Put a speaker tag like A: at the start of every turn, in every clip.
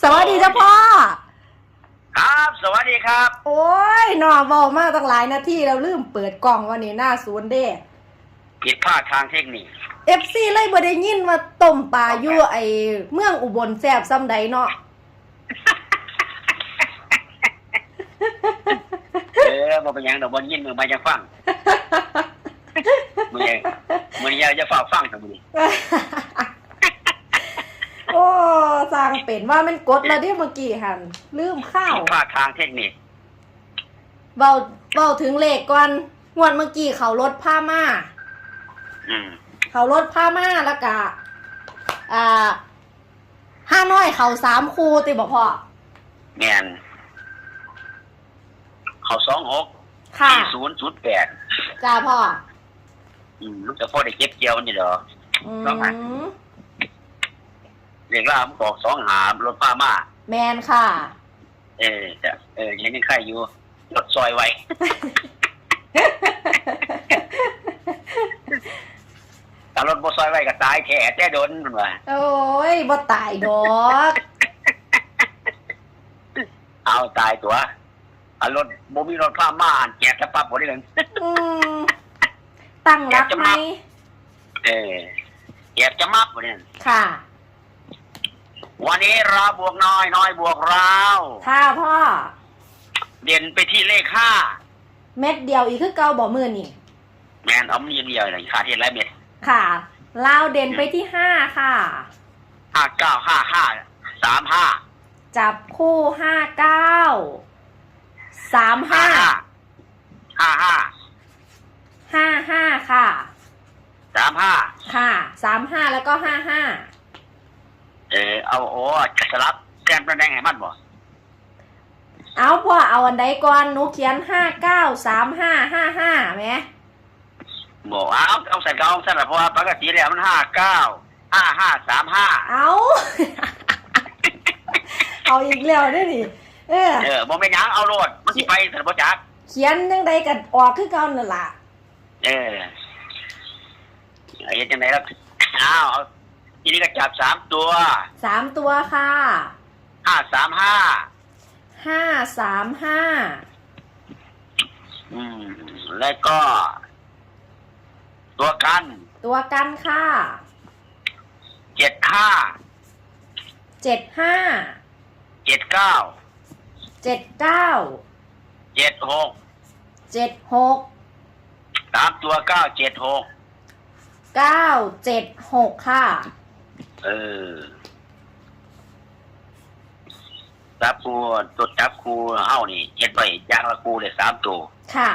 A: สวัสดีจ้าพ่อ
B: ครับ สวัสดีครับ
A: โอ้ยหนอบอกมากตั้งหลายนาทีแล้วลืมเปิดกล่องวันนี้หน้าศูนย์เด้
B: ผิดพลาดทางเทคนิค
A: เอฟซีเลยบ่ได้ยินว่าต้มปลาอยู่ไอเมืองอุบลแซ่บซ้ำใดเนาะ
B: เออมาเป็นหยังดอกบอลยินมือมาจะฟังมือยังมือยังจะฟังฟังทั้งมือ
A: โอ้ สร้างเป็นว่ามันกดแล้วเดิเมื่อกี้หันลืมข้าว
B: ผิดพลาดทางเทคนิค
A: เบาเบาถึงเลขก่อนงวดเมื่อกี้เขารถผ้ามา
B: อืม
A: เขารถผ้ามาแล้วก็อ่าห้าน้อยเขาสามคูติบอกพ่อ
B: แมนเขาสองหก
A: ค่ะ
B: สี่ศูนย์ศูนย์แปด
A: จ้าพ่อ
B: อืมลูกจะพ่อได้เก็บเกี่ยวนี่เหรอ
A: อื
B: แล้วไง
A: ม
B: เรียกล่ามนบอกสองหามรถผ้ามา
A: แมนค่ะ
B: เออจะเออยังยังใครอยู่รถซอยไว้ ถ้ารถบ่ซอยไว้ก็ตายแท้แต่โดนมันว่า
A: โอ้ยบ่ตายดอก
B: เอาตายตัวเอารถบ่มีรถผ้ามาอ่านแจกกระปั๊บบ่ได้เลย
A: อืมตั้งรักไหม
B: เออแจกจะมับบ่เนี่ย
A: ค่ะ
B: วันนี้เราบวกน้อยน้อยบวกเรา
A: ถ้าพ่อ
B: เด่นไปที่เลขห้า
A: เม็ดเดียวอีกคือเกาบ่มือนี่
B: แมนเอามีเดียวเลยขาดเทียนไรเม็ด
A: ค่ะลาวเด่นไปที่ห้าค่ะ
B: ห้าเก้าห้าห้าสามห้า
A: จับคู่ห้าเก้าสามห้า
B: ห้าห้า
A: ห้าห้าค่ะ
B: สามห้า
A: ค่ะสามห้าแล้วก็ห้าห้า
B: เออเอาโอ้จะสลับแกมประแดงให้มันบ่
A: เอาพ่อเอาอันใดก่อนหนูเขียนห้าเก้าสามห้าห้าห้าไหม
B: บอกเอาเอาใส่กระเอาใส่ละเพราะว่าปกติแล้วมันห้าเก้าห้าห้าสามห้า
A: เอา เอาอีกแล้วได้ดิเออ
B: เออบ่เป็นหยังเอาโลดมันสิไปสันบ่จัก
A: เขียนยังใดกันออกคือเก่านั่นล่ะ
B: เออไอ้จังไหนแล้วอ้าวเอา ทีนี้ก็จับสามตัว
A: สามตัวค่ะ
B: ห้าสามห้า
A: ห้าสามห้า
B: อืม แล้วก็ ตัวกัน
A: ตัวกันค่ะ
B: เจ็ดห้า
A: เจ็ดห้า
B: เจ็ดเก้า
A: เจ็ดเก้า
B: เจ็ดหก
A: เจ็ดหก
B: สามตัวเก้าเจ็ดหก
A: เก้าเจ็ดหกค่ะ
B: เออจับคูตัวจับคูเฮ้านี่เฮ็ดไปยางละคูเลยสามตัว
A: ค่ะ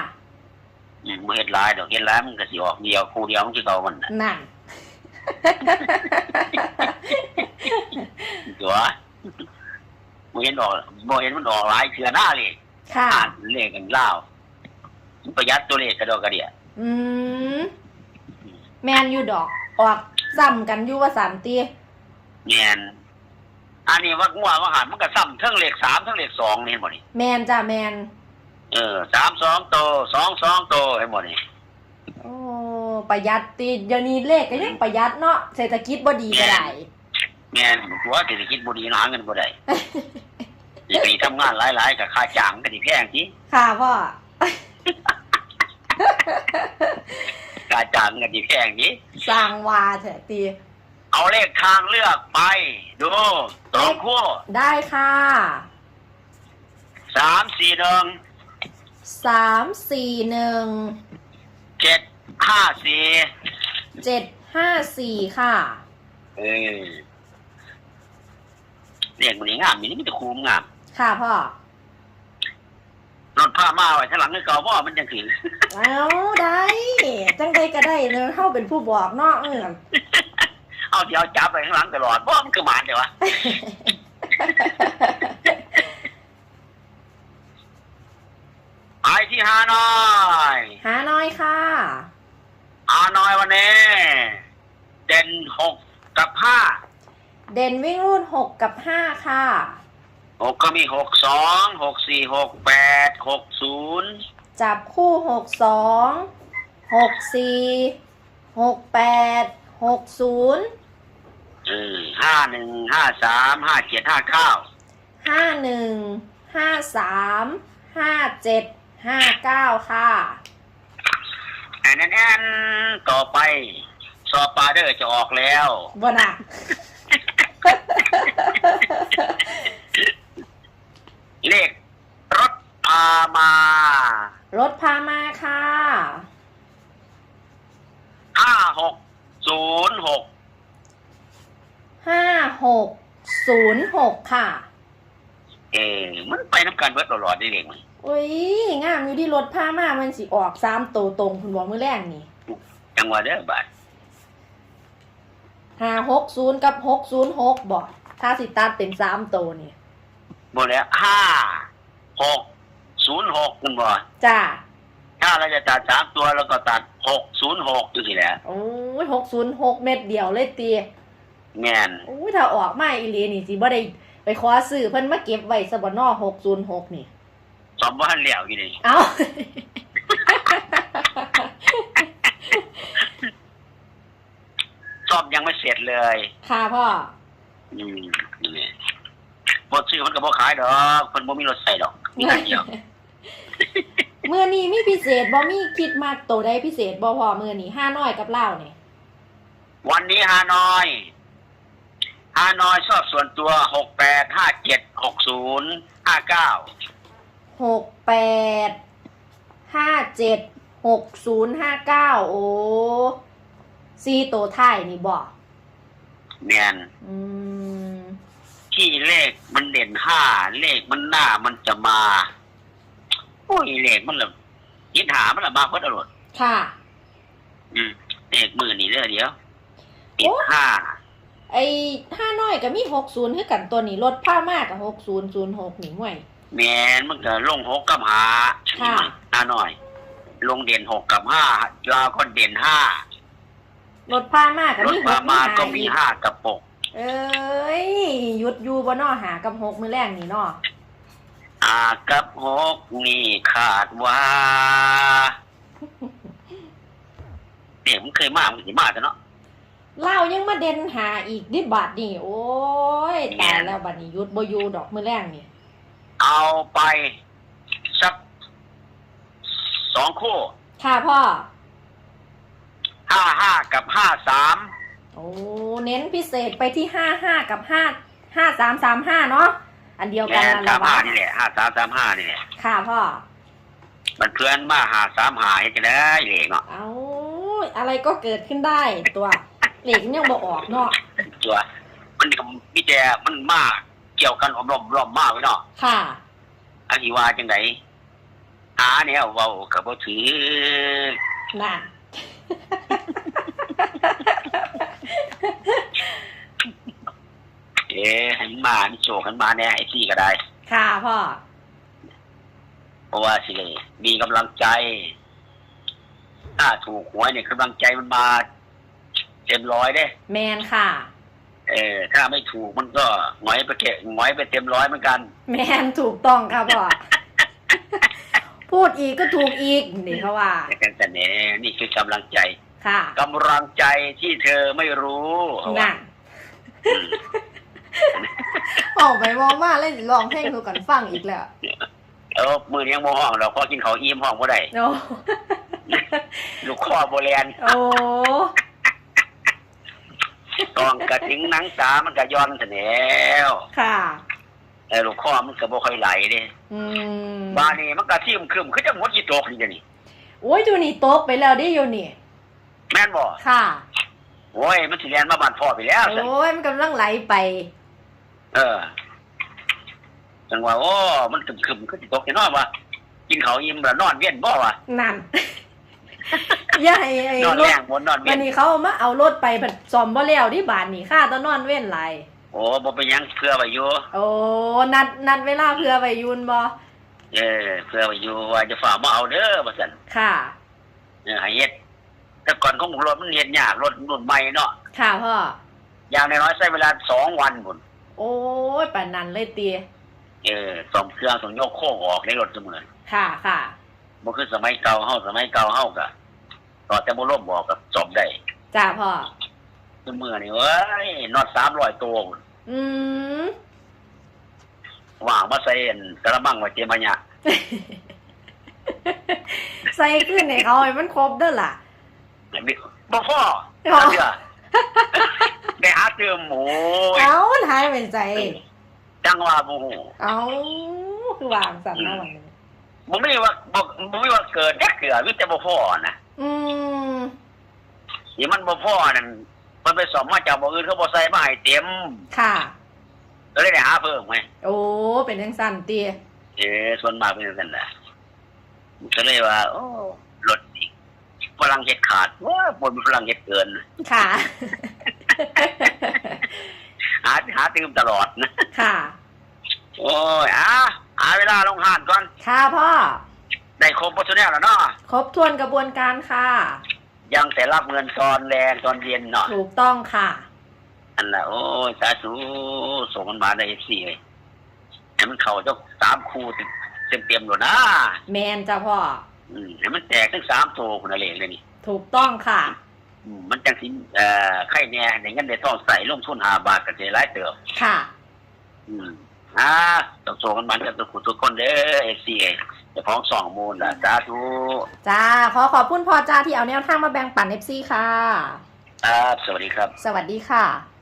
B: อืมบ่เฮ็ดหลายดอกเฮ็ดหลายมันก็สิออกเดียวคูเดียวมันสิเก่ามันน่ะ
A: นั่น
B: ตัวบ่เห็นออกบ่เห็นมันออกหลายเทื่อหน้าเลย
A: ค่ะ
B: อ่านเลขกันเล่าวมันประหยัดตัวเลขกระดอกกระเดีย
A: อืมแมนอยู่ดอกออก ซ้ำกันอยู่ว่าสันตี
B: แม่นอันนี้ว่างัวว่าหันมันก็ซ้ำเทั้งเลขสามเทั้งเลขสองนี่เห็นบ่นี่
A: แมนจ้ะแมน
B: เออสามสองโตสองสองโตเห็นบ่นี่
A: โอ้ประหยัดตีเดี๋ยวนี้เลขก็ยังประหยัดเนาะเศรษฐกิจบ่ดีก็ได้
B: แม่นหัวเศรษฐกิจบ่ดีหาเงินบ่ได้สิไปทำงานหลายๆกับค่าจ้างก็สิแพงที
A: ค่ะพ่อ
B: ค่าจ้างก็สิแพงที
A: สร้างวาเถอะตี
B: เอาเลขทางเลือกไป ดูสองคู่
A: ได้ค่ะ
B: สามสี่หนึ่ง
A: สามสี่หนึ่ง
B: เจ็ดห้าสี่
A: เจ็ดห้าสี่ค่ะ
B: เออเรียกมันนี่งามมีนี่มีแต่คูมงาม
A: ค่ะพ่อ
B: รถ ผ้ามาไว้ข้างหลังนี่เก่าว่ามันยังถือ
A: เอาได้จังใดก็ได้เนอะเข้าเป็นผู้บอกเนาะเออ
B: เอาเดี๋ยวจับไปข้างหลังตลอดเพรามันคือหมานเดี๋ยวะไอที่ฮานอย
A: หาน้อยค่ะ
B: ฮานอยวันนี้เด่นหกกับห้า
A: เด่นวิ่งรุ่นหกกับห้าค่ะ
B: หกก็มีหกสองหกสี่หกแปดหกศูนย์
A: จับคู่หกสองหกสี่หกแปดหกศูนย์
B: เออห้าหนึ่งห้าสามห้าเจ็ดห้าเก้า
A: ห้าหนึ่งห้าสามห้าเจ็ดห้าเก้าค่ะ
B: แอนแอนแอนต่อไปสอบปลาเดอร์จะออกแล้ว
A: บน่ะ
B: เลขรถพามาร
A: ถพามาค่ะ
B: ห้าหกศูนย์หก
A: ห้าหกศูนย์หกค่ะ
B: เออมันไปน้ำกันเบิดตลอดได้เลขไหม
A: อุ้ยงามอยู่ที่รถพามามันสิออกสามตัวตรงคุณบอกมือแรกนี่
B: จังหวะเด้อบาท
A: ห้าหกศูนย์กับหกศูนย์หกบอกถ้าสิตัดเป็นสามตัวนี่
B: หมดแล้วห้าหกศูนย์หกคุณบอ
A: จ้า
B: ถ้าเราจะตัดสามตัวแล้วก็ตัดหกศูนย์หกอยู่ที่แหล้ว
A: โอ้ยหกศูนย์หกเม็ดเดียวเลยตี
B: แง่น
A: โอ้ยถ้าออกมาอีหลีนี่สิบ่ได้ไปขอซื้อเพิ่นมาเก็บไว้สบนอหกศูนย์หกนี่
B: สมว่าเหลี่ยวอยู่นี่
A: เอ้า
B: สอบยังไม่เสร็จเลย
A: ค่ะพ่อ
B: อืมนี่ บทซื้อมันก็บ่ขายดอกคนบ่มีรถใส่ดอกมีคันเดียว
A: เมื่อนี้มีพิเศษบ่มีคิดมากโตได้พิเศษบ่พอเมื่อนี้ห้าน้อยกับเล่าวนี่
B: วันนี้ฮานอยฮานอยชอบส่วนตัวหกแปดห้าเจ็ดหกศูนย์ห้าเก้า
A: หกแปดห้าเจ็ดหกศูนย์ห้าเก้าโอ้ซีโตท้ายนี่บอก
B: แม่น
A: อืม
B: ที่เลขมันเด่นห้าเลขมันหน้ามันจะมาโอ้ยเลขมันละยินหามันละมาเพิ่นอรด
A: ค่ะ
B: อืมเลขมือนี่เด้อเดียวติ
A: โอ้
B: ดห้า
A: ไอ้ห้าน้อยก็มีหกศูนย์คือกันตัวนี้รถผ้ามากกับหกศูนย์ศูนย์หกนี่ห่วย
B: แม่นมันก็ลงหกกับหา
A: ค่ะ
B: หน้าหน่อย ลงเด่นหกกับห้าลาวก็เด่นห้าร
A: ถผ้ามากกับ
B: รถ
A: มีห
B: มาก
A: มี
B: มา
A: หา
B: ก็มี
A: อีก
B: ห้ากับปก
A: เอ้ยหยุดอยู่บ่นอหากับหกมือแรงนี่นอ
B: อากับหกนี่ขาดว่าเด็กมันเคยมามันสิมาแต่เนาะ
A: เล่ายังมาเด่นหาอีกดิบาทนี่ โอ้ยตายแล้วบัดนี้หยุดบ่อยู่ดอกมือแรงนี่
B: เอาไปสักสองคู่
A: ค่ะพ่อ
B: ห้าห้ากับห้าสาม
A: โอ้เน้นพิเศษไปที่ห้าห้ากับห้าห้าสามสามห้าเนาะอันเดียวกัน
B: แม่
A: นั่นแห
B: สา
A: ละ
B: มห้าวะนี่แหละห้าสามสามห้านี่แหละ
A: ค่ะพ่อ
B: มันเพื่อนมาหาสามหาให้จะได้เลยเนาะ
A: เอาอะไรก็เกิดขึ้นได้ตัวเหล็กยังบ่ออกเนาะ
B: ตัว มันก็มีแต่มันมาเกี่ยวกันอมรอมรอมมากเลยเนาะ
A: ค่ะ
B: อันที่ว่าจังไดหาแนวเว้ากับบ่ถือ
A: นั่น
B: เอ๊ะให้มันมานี่โชว์กันมาแน่ไอ้ซี่ก็ได้
A: ค่ะพ่อ
B: เพราะว่าสิเลยมีกำลังใจ ถ้าถูกหวยเนี่ยกำลังใจมันมาเต็มร้อยเด้
A: แมนค่ะ
B: เออ ถ้าไม่ถูกมันก็หงอยไปเกะหงอยไปเต็มร้อยเหมือนกัน
A: แมนถูกต้องครับพ่อ พูดอีกก็ถูกอีกนี่เขาว่า
B: แต่แต่เน่นี่คือกำลังใจ
A: ค่ะ
B: กำลังใจที่เธอไม่รู้เขาว่า
A: นั่นออกไปมองมาเล่นลองเพลงดูกันฟังอีกแล้ว
B: เออมือนี้ยังโมห้องเราพอกินเขาวอิ่มห้องบ่ได้
A: โอ้
B: ลูกคอโบแลน
A: โอ้
B: ตองกระถึงหนังตามันก็ย้อนเสนว
A: ค่ะ
B: เออลูกคอมันก็บ่ค่อยไหลเด้
A: อืม
B: บ้านนี้มันก็ทิ่มครึมคือจังหมดยี่ตกนี่เดี๋ยวนี่
A: โอ้ยอยู่นี่โต๊ะไปแล้วดิอยู่นี่
B: แม่นบ่
A: ค่ะ
B: โอ้ย มันสิแลนมาบ้านพ่อไปแล้วสิ
A: โอ้ย มันกำลังไหลไป
B: เออ จังว่าโอ้มันครึมครึมๆคือสิตกแน่นอนว่ากินเขาวอิ่มแล้วนอนเวียนบ่วะ
A: นั่นอย่าให้ไอ้
B: นอน
A: ร
B: แร
A: ถ
B: งบนนอนเวี
A: วั
B: ย
A: น
B: น
A: นี้เขาเอามาเอารถไปผัดซอมบ่แล้วที่บ้านนี่ค่าตอนนอนเว้นไหลาย
B: โอ้บ่เป็นหยังเพื่อไว้อยู่
A: โอ้นัดนัดเวลาเพื่อไปยุนบ่
B: เออเพื่อไว้อยู่ว่าจะฝ่ากมาเอาเด้อว่าซั่น
A: ค่ะ
B: เออให้เฮ็ด แต่ก่อนของรถมันเฮ็ดยากรถรุ่นใหม่เนาะ
A: ค่ะพ่อ
B: อย่างน้อยๆใช้เวลาสองวันพุ่น
A: โอ้ยป่านนั้นเลยเตีย
B: เออส่งเครื่องส่งโยกโค้งออกในรถเสมอ
A: ค่ะค่ะ
B: บ่คือสมัยเก่าเฮาสมัยเก่าเฮาก็ต่อแต่บ่ล่มบอกกับจบได้
A: จ้าพ่อ
B: เตัวมือนี่เว้ยนอดสามร้อยตัว
A: อืม
B: ว่างมาใส่อันกระมังไว้เตรียมมาเนี่ย
A: ใส่ขึ้นให้เขาให้มันครบเด้อล่ะ
B: บ่พ่อ
A: อ๋อ
B: เดี๋ยวได้หาเติมหมู
A: เอามันหายไปใจ
B: จังว่าบ่ฮู้
A: เอาคือวางสั่นเนาะวันนี้
B: บ่มีว่าบ่บ่มีว่าเกิดแค่เกือมีแต่บ่พ่อนะ
A: อืม
B: นี่มันบ่พ่อนั่นมันไปสอบมาจากบ่อื่นเขาบ่ใส่มาให้เต็ม
A: ค่ะ
B: ก็เลยได้หาเพิ่มไง
A: โอ้เป็นทั้งสั้นเตีย
B: เออส่วนมากเป็นจังซั่นน่ะก็เลยว่า โอ้รถอีกฝรั่งเฮ็ด ขาดว้าบ่มีฝรั่งเฮ็ดเกิน
A: ค่ะ
B: หาหาตื่มตลอดนะ
A: ค่ะ
B: โอ้ยอะหาเวลาลงหานก่อน
A: ค่ะพ่อ
B: ได้ครบหมดทุกแนวแล้วเนาะ
A: ครบทวนกระบวนการค่ะ
B: ยังแต่รับเงินตอนแรงตอนเย็นเนาะ
A: ถูกต้องค่ะ
B: อันน่ะโอ้ยสาธุส่งมันมาได้สี่เลยให้มันเข้าเจ้าสามคู่เต็มเต็มๆเลยนะ
A: แมนจ้ะพ่อ
B: อืมให้มันแตกทั้งสามตัวคนละเลงเลยนี่
A: ถูกต้องค่ะ
B: อืมมันจังสิเอ่อไข่แน่ในเงินในทองใส่ลงทุนหาบาทกันเจร้ายเติบ
A: ค่ะ
B: อืมอ่าต้องส่งกันมันกันทุกคนทุกคนเด้อเอซีจะพ้องสองมูลนะสาธุ
A: จ้า ขอขอบคุณพ่อจ้าที่เอาแนวทางมาแบ่งปันเอฟซีค่ะ
B: ครับสวัสดีครับ
A: สวัสดีค่ะ